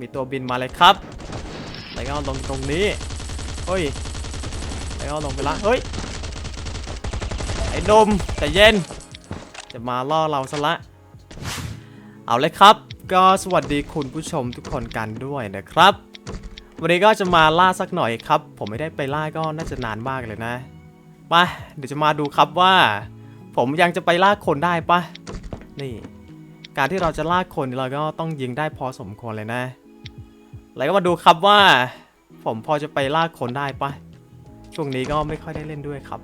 มีตัวบินมาเลยครับแล้วก็ลงตรงนี้เฮ้ยแล้วก็ลงไปละเฮ้ยไอ้ดมแต่เย็น จะมาล่อเราซะละ เอาเลยครับ ก็สวัสดีคุณผู้ชมทุกคนกันด้วยนะครับ วันนี้ก็จะมาล่าสักหน่อยครับ ผมไม่ได้ไปล่าก็น่าจะนานมากเลยนะไปเดี๋ยวจะมาดูครับว่า ผมยังจะไปล่าคนได้ปะนี่ การที่เราจะล่าคนเราก็ต้องยิงได้พอสมควรเลยนะ แล้วก็มาดูครับว่า ผมพอจะไปล่าคนได้ปะช่วงนี้ก็ไม่ค่อยได้เล่นด้วยครับ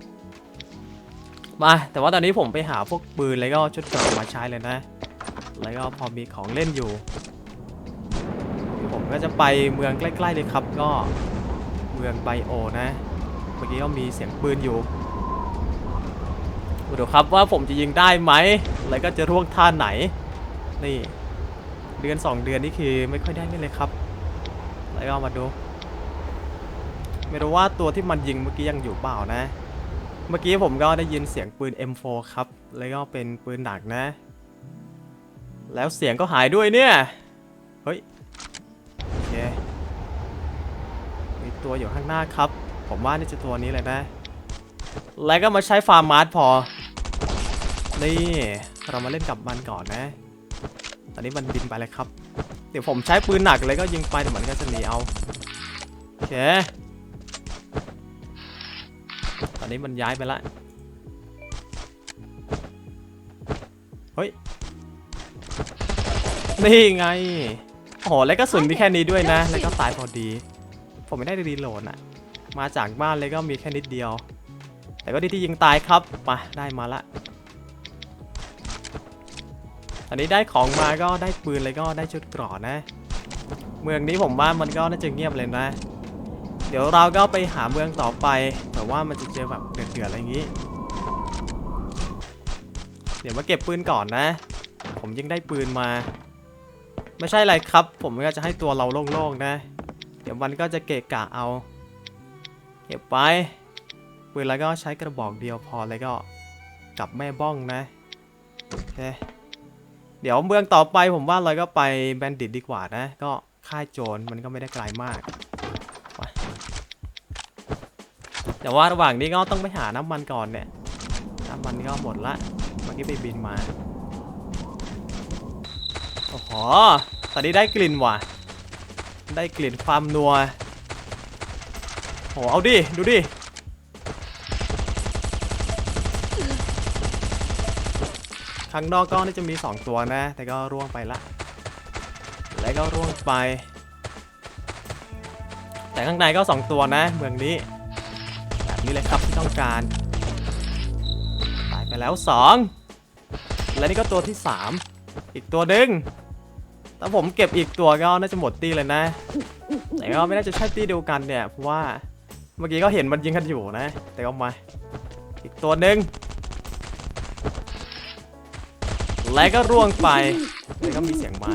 มาแต่ว่าตอนนี้ผมไปหาพวกปืนแล้วก็ชุดเกราะมาใช้เลยนะ แล้วก็พอมีของเล่นอยู่ ผมก็จะไปเมืองใกล้ ๆ เลยครับก็เมืองไบโอนะเมื่อกี้ก็มีเสียงปืนอยู่มาดูครับว่าผมจะยิงได้ไหม แล้วก็จะร่วงท่าไหน นี่ เดือน 2 เดือนนี่คือไม่ค่อยได้เล่นเลยครับ แล้วก็มาดู ไม่รู้ว่าตัวที่มันยิงเมื่อกี้ยังอยู่เปล่านะ เมื่อกี้ผมก็ได้ยินเสียงปืน M4 ครับ แล้วก็เป็นปืนหนักนะ แล้วเสียงก็หายด้วยเนี่ย เฮ้ย โอเค มีตัวอยู่ข้างหน้าครับ ผมว่านี่จะตัวนี้เลยนะ แล้วก็มาใช้ฟาร์มมาร์ทพอ นี่ เรามาเล่นกับมันก่อนนะ ตอนนี้มันบินไปเลยครับ เดี๋ยวผมใช้ปืนหนักเลยก็ยิงไปเดี๋ยวมันก็จะหนีเอาโอเคตอนนี้มันย้ายไปละเฮ้ยนี่ไงโอ้โหแล้วก็สุนมีแค่นี้ด้วยนะ แล้วก็ตายพอดี ผมไม่ได้รีโหลดอะมาจากบ้านเลยก็มีแค่นิดเดียว แต่ก็ดีที่ยิงตายครับมาได้มาละ อันนี้ได้ของมาก็ได้ปืนเลยก็ได้ชุดกราะนะ เมืองนี้ผมว่ามันก็น่าจะเงียบเลยนะ เดี๋ยวเราก็ไปหาเมืองต่อไป แต่ว่ามันจะเจอแบบเดือดๆอะไรอย่างนี้ เดี๋ยวมาเก็บปืนก่อนนะ ผมยังได้ปืนมา ไม่ใช่อะไรครับ ผมก็จะให้ตัวเราโล่งๆนะ เดี๋ยวมันก็จะเกะกะเอา เก็บไปปืนแล้วก็ใช้กระบอกเดียวพอแล้วก็กลับแม่บ้องนะ โอเค เดี๋ยวเมืองต่อไปผมว่าเราก็ไปแบนดิตดีกว่านะ ก็ค่ายโจรมันก็ไม่ได้ไกลมาก แต่ว่าระหว่างนี้ก็ต้องไปหาน้ำมันก่อนเนี่ย น้ำมันก็หมดละ เมื่อกี้ไปบินมา โอ้โห ตอนนี้ได้กลิ่นว่ะ ได้กลิ่นความนัวโหเอาดิ ดูดิ ข้างนอกก็น่าจะมี 2 ตัวนะ แต่ก็ร่วงไปละ แล้วก็ร่วงไป แต่ข้างในก็ 2 ตัวนะ เมืองนี้ แบบนี้เลยครับที่ต้องการ ตายไปแล้ว 2 และนี่ก็ตัวที่ 3 อีกตัวหนึ่งถ้าผมเก็บอีกตัวก็น่าจะหมดตีเลยนะ แต่ก็ไม่น่าจะใช่ตีเดียวกันเนี่ย เพราะว่าเมื่อกี้ก็เห็นมันยิงกันอยู่นะ แต่ก็มา อีกตัวหนึ่ง และก็ร่วงไปแล้วก็มีเสียงมา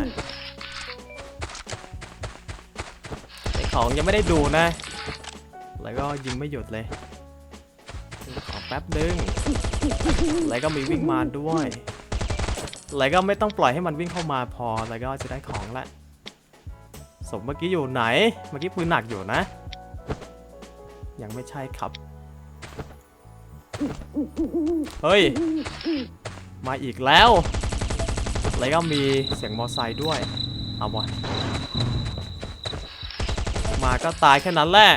แต่ของยังไม่ได้ดูนะ แล้วก็ยิงไม่หยุดเลย ขอแป๊บนึงแล้วก็มีวิ่งมาด้วยแล้วก็ไม่ต้องปล่อยให้มันวิ่งเข้ามาพอแล้วก็จะได้ของละศพเมื่อกี้อยู่ไหน เมื่อกี้ปืนหนักอยู่นะ ยังไม่ใช่ครับ เฮ้ย มาอีกแล้ว แล้วก็มีเสียงมอไซค์ด้วย เอาวะมาก็ตายแค่นั้นแหละ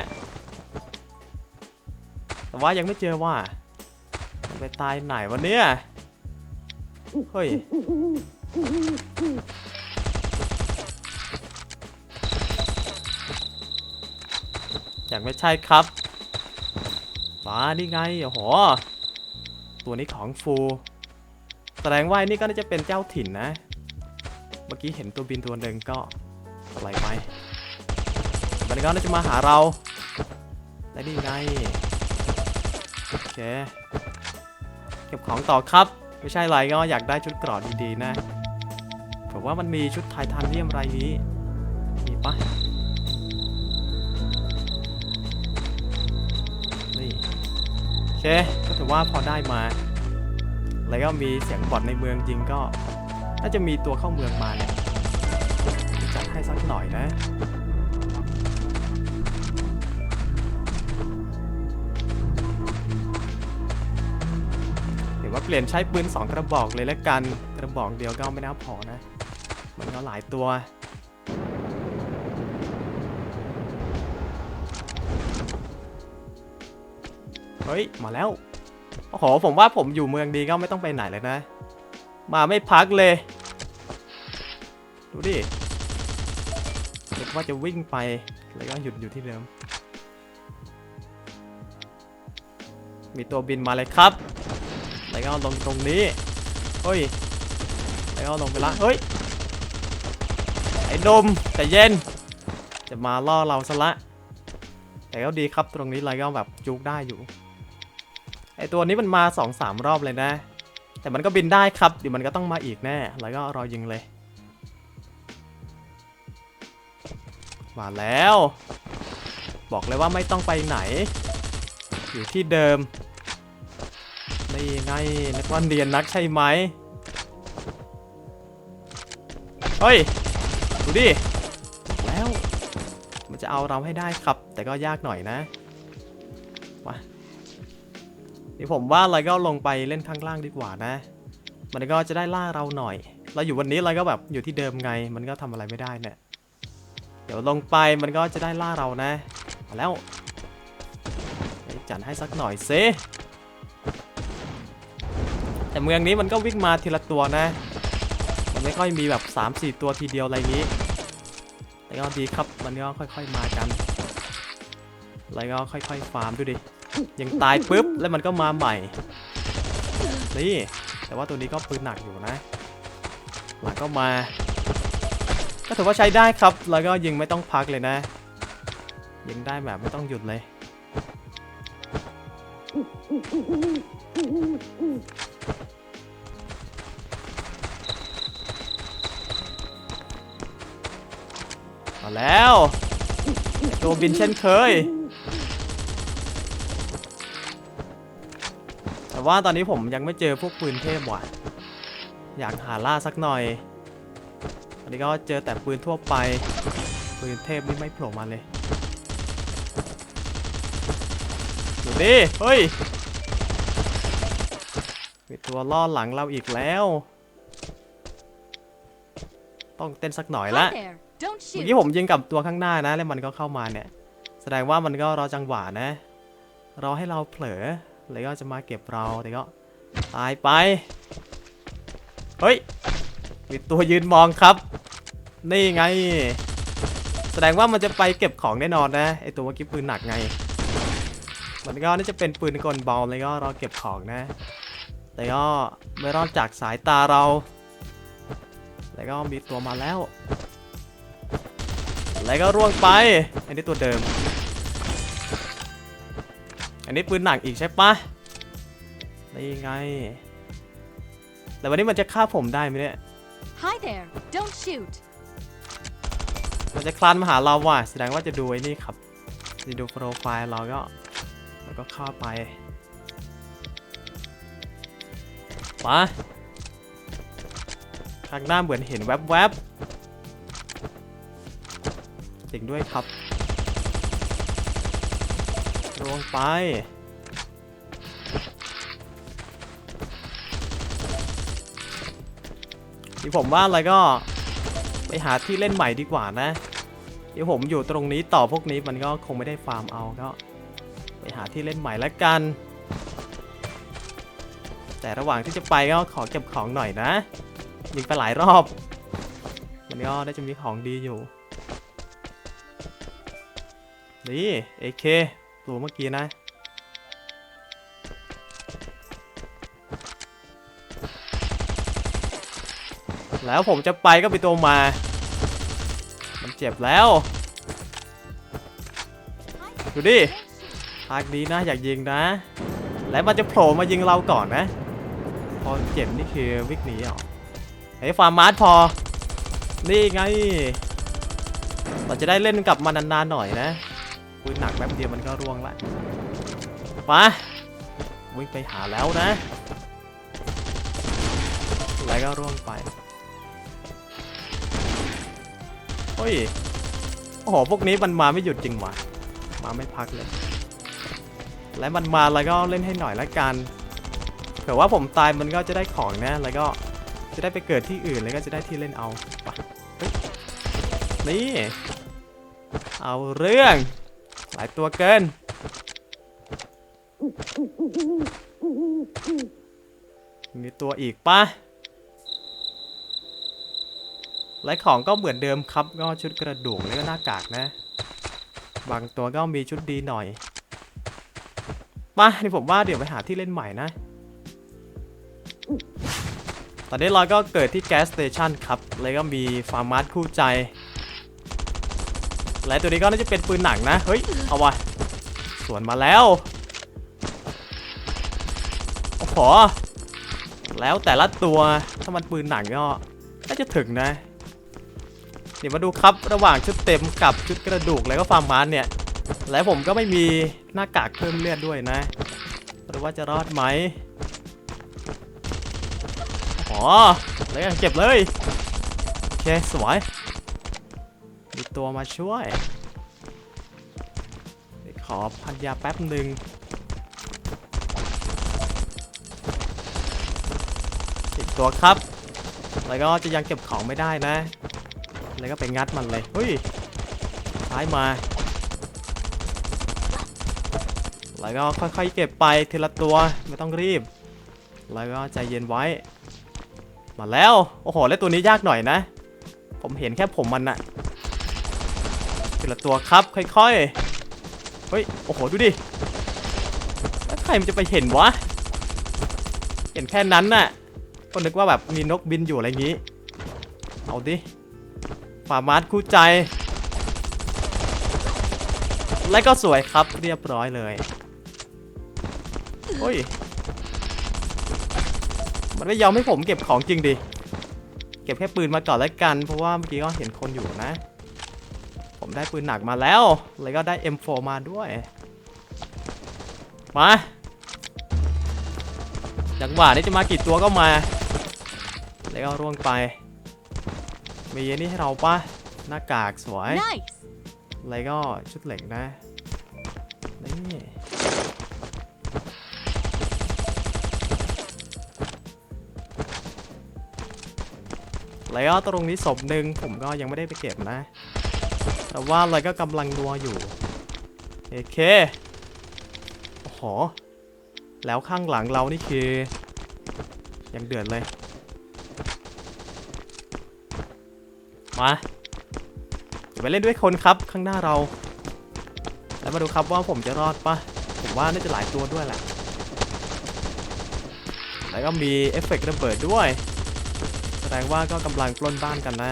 แต่ว่ายังไม่เจอว่า ไปตายไหนวะเนี่ยเฮ้ยยังไม่ใช่ครับมานี่ไงโอ้โห ตัวนี้ของฟู แสดงว่าอ้นี่ก็น่าจะเป็นเจ้าถิ่นนะ เมื่อกี้เห็นตัวบินตัวหนึ่งก็อะไรไปมันก็น่าจะมาหาเรา และนี่ไงโอเคเก็บของต่อครับ ไม่ใช่ไรก็อยากได้ชุดเกราะดีๆนะผมว่ามันมีชุดไททานเนียมอะไรนี้ มีปะนี่โอเค ก็ถือว่าพอได้มา แล้วก็มีเสียงบอดในเมืองจริงก็ น่าจะมีตัวเข้าเมืองมาเนี่ยจัดให้สักหน่อยนะเดี๋ยวว่าเปลี่ยนใช้ปืน 2 กระบอกเลยแล้วกัน กระบอกเดียวก็ไม่น่าพอนะ มันก็หลายตัวเฮ้ย มาแล้ว โอ้โหผมว่าผมอยู่เมืองดีก็ไม่ต้องไปไหนเลยนะ มาไม่พักเลย ดูดิเด็กว่าจะวิ่งไปแล้วก็หยุดอยู่ที่เดิม มีตัวบินมาเลยครับแล้วก็ลงตรงนี้เฮ้ยแล้วก็ลงไปละเฮ้ยไอ้ดมแต่เย็น จะมาล่อเราซะละแต่ก็ดีครับตรงนี้เราก็แบบจุกได้อยู่ ไอตัวนี้มันมา2อสามรอบเลยนะ แต่มันก็บินได้ครับเดี๋ยวมันก็ต้องมาอีกแน่ แล้วก็รอยิงเลย มาแล้ว บอกเลยว่าไม่ต้องไปไหน อยู่ที่เดิม นี่ไงนักว่าเรียนนักใช่ไหมเฮ้ย ดูดิ แล้ว มันจะเอาเราให้ได้ครับ แต่ก็ยากหน่อยนะ นี่ผมว่าเราก็ลงไปเล่นข้างล่างดีกว่านะ มันก็จะได้ล่าเราหน่อย เราอยู่วันนี้เราก็แบบอยู่ที่เดิมไง มันก็ทำอะไรไม่ได้เนี่ย เดี๋ยวลงไปมันก็จะได้ล่าเรานะมาแล้วจัดให้สักหน่อยเซแต่เมืองนี้มันก็วิ่งมาทีละตัวนะ มันไม่ค่อยมีแบบ 3-4 ตัวทีเดียวอะไรนี้ แต่ก็ดีครับ มันก็ค่อย ๆมากัน แล้วก็ค่อย ๆ ฟาร์มดูดิ ยังตายปุ๊บแล้วมันก็มาใหม่ นี่ แต่ว่าตัวนี้ก็ปืนหนักอยู่นะหลังก็มา ก็ถือว่าใช้ได้ครับ แล้วก็ยิงไม่ต้องพักเลยนะ ยิงได้แบบไม่ต้องหยุดเลย มาแล้ว ตัวบินเช่นเคย แต่ว่าตอนนี้ผมยังไม่เจอพวกปืนเทพว่ะอยากหาล่าสักหน่อยอันนี้ก็เจอแต่ปืนทั่วไป ปืนเทพนี่ไม่โผล่มาเลยดูดิเฮ้ยมีตัวล่อหลังเราอีกแล้ว ต้องเต้นสักหน่อยละ Hi there. Don't เมื่อ shoot. กี้ผมยิงกับตัวข้างหน้านะ แล้วมันก็เข้ามาเนี่ย แสดงว่ามันก็รอจังหวะนะ รอให้เราเผลอ แล้วก็จะมาเก็บเราแต่ก็ตายไป เฮ้ย มีตัวยืนมองครับ นี่ไง แสดงว่ามันจะไปเก็บของแน่นอนนะ ไอตัวเมื่อกี้ปืนหนักไง มันก็น่าจะเป็นปืนกลเบาแล้วก็เรอเก็บของนะ แต่ก็ไม่รอดจากสายตาเรา แล้วก็มีตัวมาแล้ว แล้วก็ร่วงไป อันนี้ตัวเดิม อันนี้ปืนหนักอีกใช่ปะนี่ไง แต่วันนี้มันจะฆ่าผมได้ไหมเนี่ย Hi there. Don't shoot. มันจะคลานมาหาเราว่ะ แสดงว่าจะดูไอ้นี่ครับ จะดูโปรไฟล์เราก็แล้วก็เข้าไปมาข้างหน้าเหมือนเห็นแวบๆจริงด้วยครับ ลงไป ที่ผมว่าอะไรก็ ไปหาที่เล่นใหม่ดีกว่านะเดี๋ยวผมอยู่ตรงนี้ต่อพวกนี้มันก็คงไม่ได้ฟาร์มเอาก็ ไปหาที่เล่นใหม่แล้วกัน แต่ระหว่างที่จะไปก็ขอเก็บของหน่อยนะยิงไปหลายรอบ มันก็ได้จะมีของดีอยู่นี่เอเค ตัวเมื่อกี้นะแล้วผมจะไปก็ไปตัวมา มันเจ็บแล้ว ดูดิทางนี้นะอยากยิงนะ แล้วมันจะโผล่มายิงเราก่อนนะ พอเจ็บนี่คือวิกหนีเหรอไอ้ฟาร์มาร์ทพอ นี่ไง เราจะได้เล่นกับมันนานๆหน่อยนะ ปืนหนักแบบเดียวมันก็ร่วงละไปวิ่งไปหาแล้วนะแล้วก็ร่วงไปเฮ้ยโอ้โหพวกนี้มันมาไม่หยุดจริงวะมาไม่พักเลย และมันมาแล้วก็เล่นให้หน่อยละกันเผื่อว่าผมตายมันก็จะได้ของนะ แล้วก็จะได้ไปเกิดที่อื่นแล้วก็จะได้ที่เล่นเอาไปนี่ เอาเรื่อง หลายตัวเกิน มีตัวอีกปะและของก็เหมือนเดิมครับ ก็ชุดกระดูกแล้วก็หน้ากากนะ บางตัวก็มีชุดดีหน่อยมานี่ผมว่าเดี๋ยวไปหาที่เล่นใหม่นะ ตอนนี้เราก็เกิดที่แก๊สสเตชันครับ แล้วก็มีฟาร์มาร์คู่ใจ และตัวนี้ก็น่าจะเป็นปืนหนังนะ เฮ้ย เอาวะสวนมาแล้ว โอ้โห แล้วแต่ละตัว ถ้ามันปืนหนังก็น่าจะถึงนะ เดี๋ยวมาดูครับระหว่างชุดเต็มกับชุดกระดูกแล้วก็ฟาร์มานเนี่ย และผมก็ไม่มีหน้ากากเพิ่มเลือดด้วยนะ หรือว่าจะรอดไหมอ๋อแล้วเก็บเลย โอเค สวย มีตัวมาช่วย ขอพันยาแป๊บหนึ่งอีกตัวครับ แล้วก็จะยังเก็บของไม่ได้นะ แล้วก็ไปงัดมันเลย เฮ้ยซ้ายมา แล้วก็ค่อยๆเก็บไปทีละตัว ไม่ต้องรีบ แล้วก็ใจเย็นไว้ มาแล้ว โอ้โห แล้วตัวนี้ยากหน่อยนะ ผมเห็นแค่ผมมันอะ ทีละตัวครับ ค่อยๆ เฮ้ย โอ้โห ดูดิแล้วใครมันจะไปเห็นวะ เห็นแค่นั้นน่ะ ก็นึกว่าแบบมีนกบินอยู่อะไรอย่างงี้ เอาดิฟาร์มาร์ทคู่ใจ และก็สวยครับเรียบร้อยเลยโอ้ย มันไม่ยอมให้ผมเก็บของจริงดิ เก็บแค่ปืนมาก่อนแล้วกัน เพราะว่าเมื่อกี้ก็เห็นคนอยู่นะ ผมได้ปืนหนักมาแล้ว แล้วก็ได้ M4 มาด้วย มาจังหวะนี้จะมากี่ตัวก็มา แล้วก็ร่วงไป มีอันนี้ให้เราปะหน้ากากสวย Nice. แล้วก็ชุดเหล็กนะนี่แล้วก็ตรงนี้ศพหนึ่งผมก็ยังไม่ได้ไปเก็บนะ แต่ว่าอะไรก็กำลังนัวอยู่โอเคโอ้โหแล้วข้างหลังเรานี่คือยังเดือดเลยมาเดี๋ยวไปเล่นด้วยคนครับข้างหน้าเรา แล้วมาดูครับว่าผมจะรอดปะผมว่าน่าจะหลายตัวด้วยแหละแล้วก็มีเอฟเฟกต์ระเบิดด้วย แสดงว่าก็กำลังปล้นบ้านกันนะ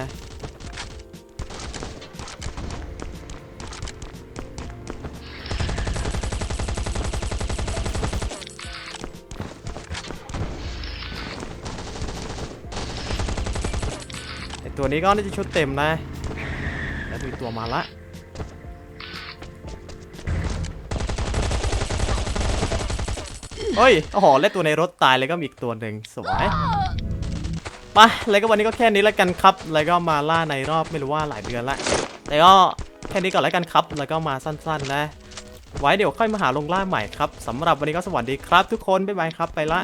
ตัวนี้ก็น่าจะชุดเต็มนะ แล้วมีตัวมาละเฮ้ยโอ้โหเล่ตัวในรถตายเลยก็มีอีกตัวหนึ่งสวยไปแล้วก็วันนี้ก็แค่นี้แล้วกันครับ แล้วก็มาล่าในรอบไม่รู้ว่าหลายเดือนละแต่ก็แค่นี้ก่อนแล้วกันครับ แล้วก็มาสั้นๆนะ ไว้เดี๋ยวค่อยมาหาลงล่าใหม่ครับสำหรับวันนี้ก็สวัสดีครับ ทุกคนบ๊ายบายครับไปละ